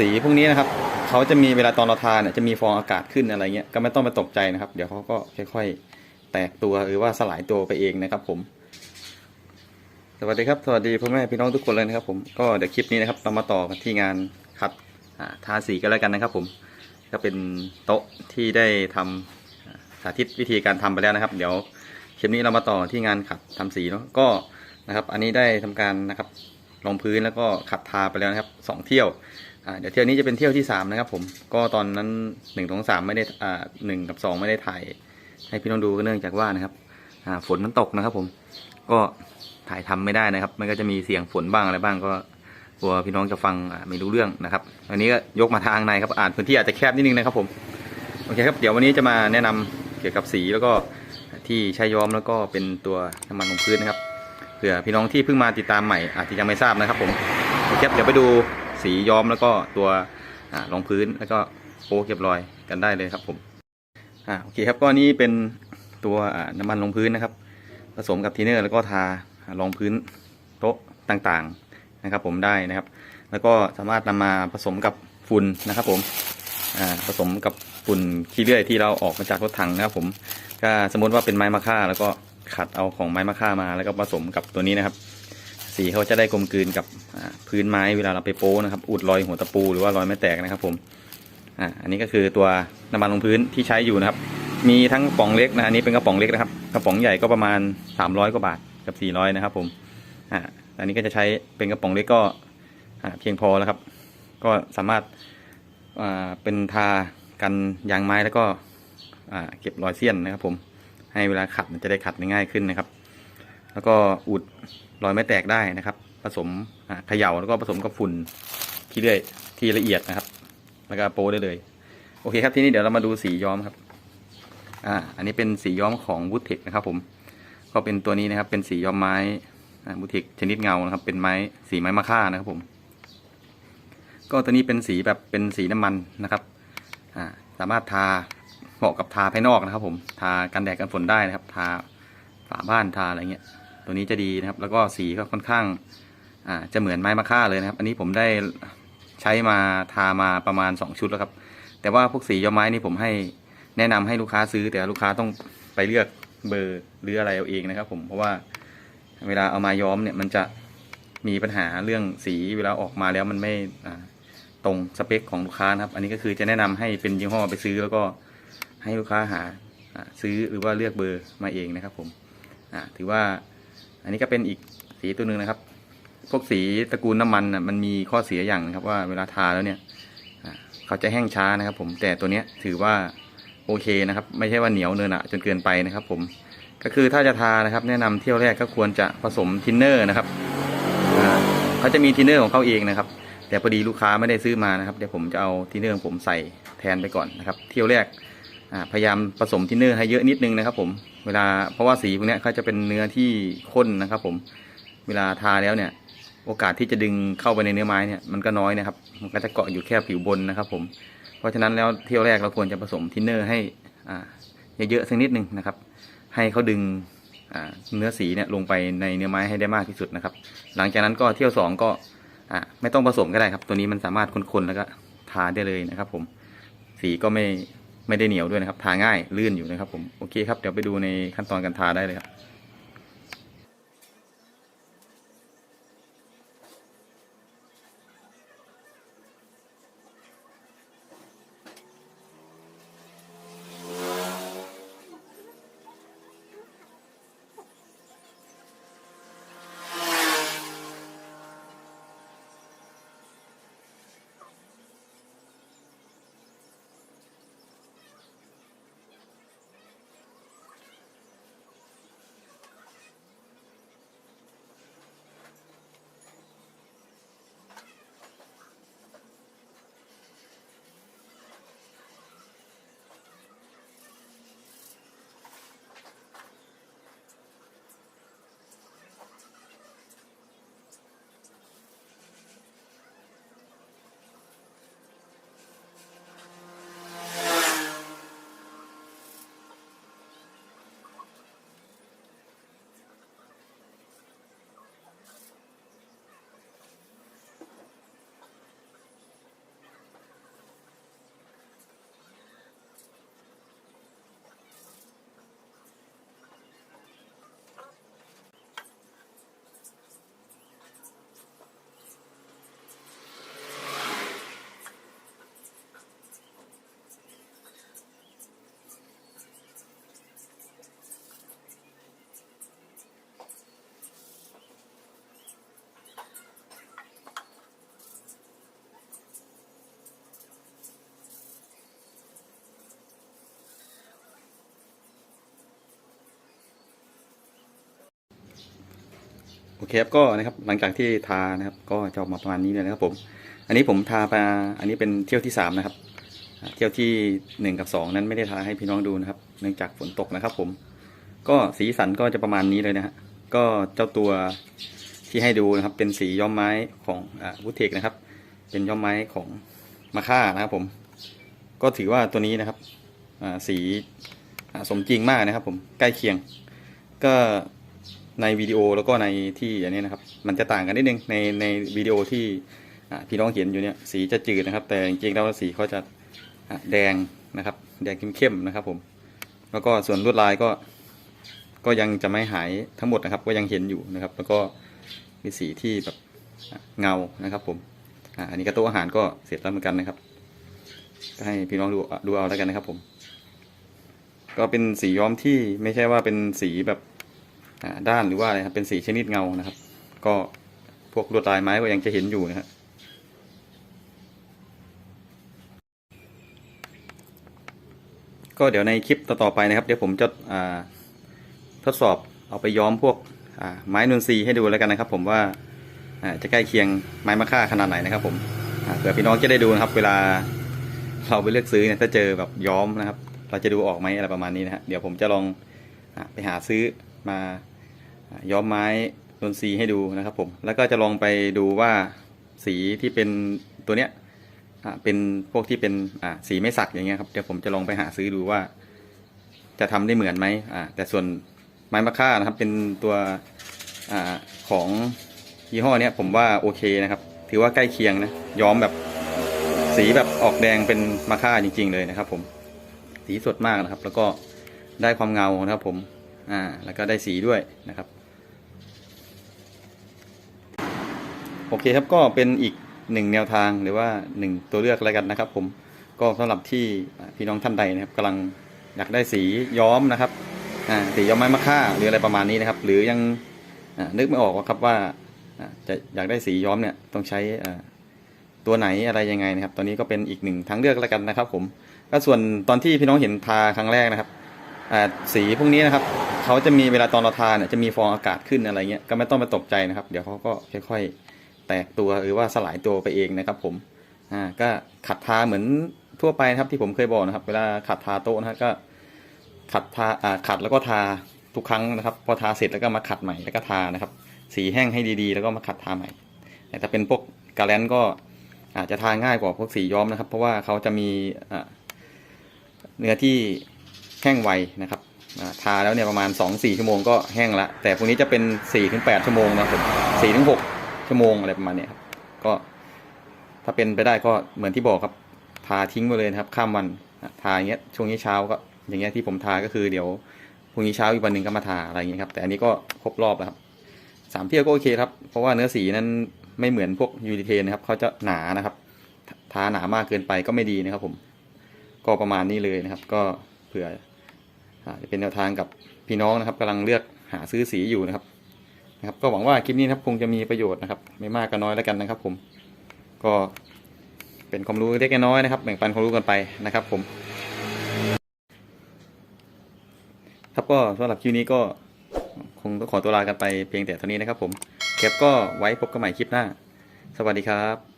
สีพวกนี้นะครับเขาจะมีเวลาตอนเราทาเนี่ยจะมีฟองอากาศขึ้นอะไรเงี้ยก็ไม่ต้องไปตกใจนะครับ เดี๋ยวเขาก็ค่อยๆ แตกตัวหรือว่าสลายตัวไปเองนะครับผมสวัสดีครับสวัสดีพ่อแม่พี่น้องทุกคนเลยนะครับ ผมก็เดี๋ยวคลิปนี้นะครับเรามาต่อกันที่งานขัดทาสีกันแล้วกันนะครับ ผมก็เป็นโต๊ะที่ได้ทำอ่าสาธิตวิธีการทำไปแล้วนะครับ เดี๋ยวคลิปนี้เรามาต่อที่งานขัดทำสีเนาะก็นะครับ อันนี้ได้ทำการนะครับรองพื้นแล้วก็ขัดทาไปแล้วนะครับสองเที่ยว อ่าเดี๋ยวเที่ยวนี้จะเป็นเที่ยวที่สามนะครับผมก็ตอนนั้นหนึ่งงสามไม่ได้อ่าหนึ่งกับสองไม่ได้ถ่าย ให้พี่น้องดูก็เนื่องจากว่านะครับอ่าฝนมันตกนะครับผมก็ถ่ายทำไม่ได้นะครับ มันก็จะมีเสียงฝนบ้างอะไรบ้างก็กลัวพี่น้องจะฟังไม่รู้เรื่องนะครับอันนี้ก็ยกมาทางในครับอ่านพื้นที่อาจจะแคบนิดนึงนะครับผมโอเคครับเดี๋ยววันนี้จะมาแนะนำเกี่ยวกับสีแล้วก็ที่ใช้ย้อมแล้วก็เป็นตัวน้ำมันลงพื้นนะครับเผื่อพี่น้องที่เพิ่งมาติดตามใหม่อาจจะยังไม่ทราบนะครับผมโอเคเดี๋ยวไปดู สีย้อมแล้วก็ตัวรองพื้นแล้วก็โป๊เก็บรอยกันได้เลยครับผมอ่าโอเคครับก็นี่เป็นตัวน้ำมันลงพื้นนะครับ ผสมกับทีเนอร์แล้วก็ทารองพื้นโต๊ะต่างๆนะครับ ผมได้นะครับ แล้วก็สามารถนำมาผสมกับฝุ่นนะครับ ผมผสมกับฝุ่นขี้เลื่อยที่เราออกมาจากรถถังนะครับ ผมก็สมมติว่าเป็นไม้มะค่า แล้วก็ขัดเอาของไม้มะค่ามาแล้วก็ผสมกับตัวนี้นะครับ สีเขาจะได้กลมกลืนกับพื้นไม้เวลาเราไปโป้นะครับ อุดรอยหัวตะปูหรือว่ารอยไม้แตกนะครับ ผมอ่าอันนี้ก็คือตัวน้ำมันลงพื้นที่ใช้อยู่นะครับ มีทั้งกระป๋องเล็กนะอันนี้เป็นกระป๋องเล็กนะครับกระป๋องใหญ่ก็ประมาณ 300กว่าบาทกับ 400 นะครับ ผมอ่าอันนี้ก็จะใช้เป็นกระป๋องเล็กก็เพียงพอแล้วครับ ก็สามารถอ่าเป็นทากันยางไม้แล้วก็อ่าเก็บรอยเสี้ยนนะครับ ผมให้เวลาขัดมันจะได้ขัดง่ายขึ้นนะครับ แล้วก็อุดรอยไม้แตกได้นะครับ ผสมเขย่าแล้วก็ผสมกับฝุ่นขี้เลื่อยที่ละเอียดนะครับ แล้วก็โป้ได้เลย โอเคครับทีนี้เดี๋ยวเรามาดูสีย้อมครับ อ่า อันนี้เป็นสีย้อมของวูดเทคนะครับ ผม ก็เป็นตัวนี้นะครับ เป็นสีย้อมไม้วูดเทคชนิดเงานะครับ เป็นไม้สีไม้มะค่านะครับผม ก็ตัวนี้เป็นสีแบบเป็นสีน้ำมันนะครับ อ่า สามารถทาเหมาะกับทาภายนอกนะครับ ผม ทากันแดดกันฝนได้นะครับ ทาฝาบ้านทาอะไรเงี้ย ตัวนี้จะดีนะครับ แล้วก็สีก็ค่อนข้างอ่าจะเหมือนไม้มะค่าเลยนะครับ อันนี้ผมได้ใช้มาทามาประมาณ 2 ชุดแล้วครับ แต่ว่าพวกสีย้อมไม้นี่ผมให้แนะนำให้ลูกค้าซื้อ แต่ลูกค้าต้องไปเลือกเบอร์หรืออะไรเอาเองนะครับ ผมเพราะว่าเวลาเอามาย้อมเนี่ยมันจะมีปัญหาเรื่องสีเวลาออกมาแล้วมันไม่ตรงสเปคของลูกค้านะครับ อันนี้ก็คือจะแนะนำให้เป็นยี่ห้อไปซื้อแล้วก็ให้ลูกค้าหาซื้อหรือว่าเลือกเบอร์มาเองนะครับ ผมถือว่า อันนี้ก็เป็นอีกสีตัวหนึ่งนะครับ พวกสีตระกูลน้ำมันน่ะมันมีข้อเสียอย่างนะครับว่าเวลาทาแล้วเนี่ยเขาจะแห้งช้านะครับ ผมแต่ตัวเนี้ยถือว่าโอเคนะครับ ไม่ใช่ว่าเหนียวเนินอะจนเกินไปนะครับ ผมก็คือถ้าจะทานะครับ แนะนำเที่ยวแรกก็ควรจะผสมทินเนอร์นะครับเขาจะมีทินเนอร์ของเขาเองนะครับ แต่พอดีลูกค้าไม่ได้ซื้อมานะครับเดี๋ยวผมจะเอาทินเนอร์ของผมใส่แทนไปก่อนนะครับ เที่ยวแรก พยายามผสมทินเนอร์ให้เยอะนิดนึงนะครับ ผม เวลาเพราะว่าสีพวกนี้เขาจะเป็นเนื้อที่ข้นนะครับ ผม เวลาทาแล้วเนี่ย โอกาสที่จะดึงเข้าไปในเนื้อไม้เนี่ยมันก็น้อยนะครับ มันก็จะเกาะอยู่แค่ผิวบนนะครับ ผม เพราะฉะนั้นแล้วเที่ยวแรกเราควรจะผสมทินเนอร์ให้อ่าเยอะๆสักนิดนึงนะครับ ให้เขาดึงอ่าเนื้อสีเนี่ยลงไปในเนื้อไม้ให้ได้มากที่สุดนะครับ หลังจากนั้นก็เที่ยวสองก็อ่าไม่ต้องผสมก็ได้ครับ ตัวนี้มันสามารถคนๆแล้วก็ทาได้เลยนะครับ ผม สีก็ไม่ ไม่ได้เหนียวด้วยนะครับ ทาง่ายลื่นอยู่นะครับผมโอเคครับเดี๋ยวไปดูในขั้นตอนการทาได้เลยครับ โอเคครับก็นะครับหลังจากที่ทานะครับ ก็จะออกมาประมาณนี้เลยนะครับผม อันนี้ผมทาไปอันนี้เป็นเที่ยวที่สามนะครับ เที่ยวที่หนึ่งกับสองนั้นไม่ได้ทาให้พี่น้องดูนะครับ เนื่องจากฝนตกนะครับ ผม ก็สีสันก็จะประมาณนี้เลยนะฮะก็เจ้าตัวที่ให้ดูนะครับ เป็นสีย้อมไม้ของอวุฒเทคนะครับ เป็นย้อมไม้ของมาค่านะครับผม ก็ถือว่าตัวนี้นะครับสีสมจริงมากนะครับ ผมใกล้เคียง ก็ ในวิดีโอแล้วก็ในที่อันนี้นะครับมันจะต่างกันนิดนึงในในวิดีโอที่พี่น้องเห็นอยู่เนี่ยสีจะจืดนะครับ แต่จริงๆแล้วสีเขาจะแดงนะครับ แดงเข้มๆนะครับผม แล้วก็ส่วนลวดลายก็ ก็ยังจะไม่หายทั้งหมดนะครับ ก็ยังเห็นอยู่นะครับ แล้วก็มีสีที่แบบเงานะครับ ผมอันนี้ก็โต๊ะอาหารก็เสร็จแล้วเหมือนกันนะครับก็ให้พี่น้องดูดูเอาแล้วกันนะครับ ผม ก็เป็นสีย้อมที่ไม่ใช่ว่าเป็นสีแบบ ด้านหรือว่าอะไรครับเป็นสีชนิดเงานะครับ ก็พวกลวดลายไม้ก็ยังจะเห็นอยู่นะครับก็เดี๋ยวในคลิปต่อๆไปนะครับ เดี๋ยวผมจะทดสอบเอาไปย้อมพวกไม้นูนซีให้ดูแล้วกันนะครับ ผมว่าจะใกล้เคียงไม้มะค่าขนาดไหนนะครับ ผมเผื่อพี่น้องจะได้ดูนะครับ เวลาเราไปเลือกซื้อเนี่ยถ้าเจอแบบย้อมนะครับ เราจะดูออกไหมอะไรประมาณนี้นะฮะเดี๋ยวผมจะลองอไปหาซื้อมา ย้อมไม้นูนซีให้ดูนะครับผม แล้วก็จะลองไปดูว่าสีที่เป็นตัวเนี้ยเป็นพวกที่เป็นสีไม่สักอย่างเงี้ยครับเดี๋ยวผมจะลองไปหาซื้อดูว่า จะทำได้เหมือนไหมแต่ส่วนไม้มะค่านะครับ เป็นตัวอของยี่ห้อเนี้ยผมว่าโอเคนะครับ ถือว่าใกล้เคียงนะย้อมแบบสีแบบออกแดงเป็นมะค่าจริง ๆ เลยนะครับ ผมสีสดมากนะครับ แล้วก็ได้ความเงานะครับ ผมอ่าแล้วก็ได้สีด้วยนะครับ โอเคครับก็เป็นอีกหนึ่งแนวทางหรือว่าหนึ่งตัวเลือกอะไรกันนะครับ ผมก็สำหรับที่พี่น้องท่านใดนะครับกำลังอยากได้สีย้อมนะครับสีย้อมไม้มะค่าหรืออะไรประมาณนี้นะครับ หรือยังนึกไม่ออกว่าครับว่าจะอยากได้สีย้อมเนี่ยต้องใช้ตัวไหนอะไรยังไงนะครับ ตอนนี้ก็เป็นอีกหนึ่งทางเลือกแล้วกันนะครับ ผมก็ส่วนตอนที่พี่น้องเห็นทาครั้งแรกนะครับสีพวกนี้นะครับเขาจะมีเวลาตอนเราทาเนี่ยจะมีฟองอากาศขึ้นอะไรเงี้ยก็ไม่ต้องไปตกใจนะครับ เดี๋ยวเขาก็ค่อยๆ แตกตัวหรือว่าสลายตัวไปเองนะครับผมอ่าก็ขัดทาเหมือนทั่วไปนะครับที่ผมเคยบอกนะครับ เวลาขัดทาโต๊ะนะก็ขัดทาอ่าขัดแล้วก็ทาทุกครั้งนะครับ พอทาเสร็จแล้วก็มาขัดใหม่แล้วก็ทานะครับ สีแห้งให้ดีๆ แล้วก็มาขัดทาใหม่แต่ถ้าเป็นพวกกาแลนก็อาจจะทาง่ายกว่าพวกสีย้อมนะครับ เพราะว่าเขาจะมีอ่าเนื้อที่แห้งไวนะครับอ่าทาแล้วเนี่ยประมาณ 2-4 ชั่วโมงก็แห้งละแต่พวกนี้จะเป็น 4-8 ชั่วโมงนะครับ4-6 ชั่วโมงอะไรประมาณนี้ครับก็ถ้าเป็นไปได้ก็เหมือนที่บอกครับ ทาทิ้งไปเลยนะครับ ข้ามวันทาอย่างเงี้ยช่วงนี้เช้าก็อย่างเงี้ยที่ผมทาก็คือเดี๋ยวพรุ่งนี้เช้าอีกวันหนึ่งก็มาทาอะไรอย่างเงี้ยครับ แต่อันนี้ก็ครบรอบแล้วครับสามเที่ยวก็โอเคครับ เพราะว่าเนื้อสีนั้นไม่เหมือนพวกยูริเทนนะครับเขาจะหนานะครับ ทาหนามากเกินไปก็ไม่ดีนะครับ ผม ก็ประมาณนี้เลยนะครับ ก็เผื่อจะเป็นแนวทางกับพี่น้องนะครับกำลังเลือกหาซื้อสีอยู่นะครับ นะครับ ก็หวังว่าคลิปนี้นะครับคงจะมีประโยชน์นะครับ ไม่มากก็น้อยแล้วกันนะครับ ผม ก็เป็นความรู้เล็กๆน้อยนะครับแบ่งปันความรู้กันไปนะครับ ผม ครับก็สำหรับคลิปนี้ก็คงต้องขอตัวลากันไปเพียงแต่เท่านี้นะครับ ผมแคปก็ไว้พบกันใหม่คลิปหน้า สวัสดีครับ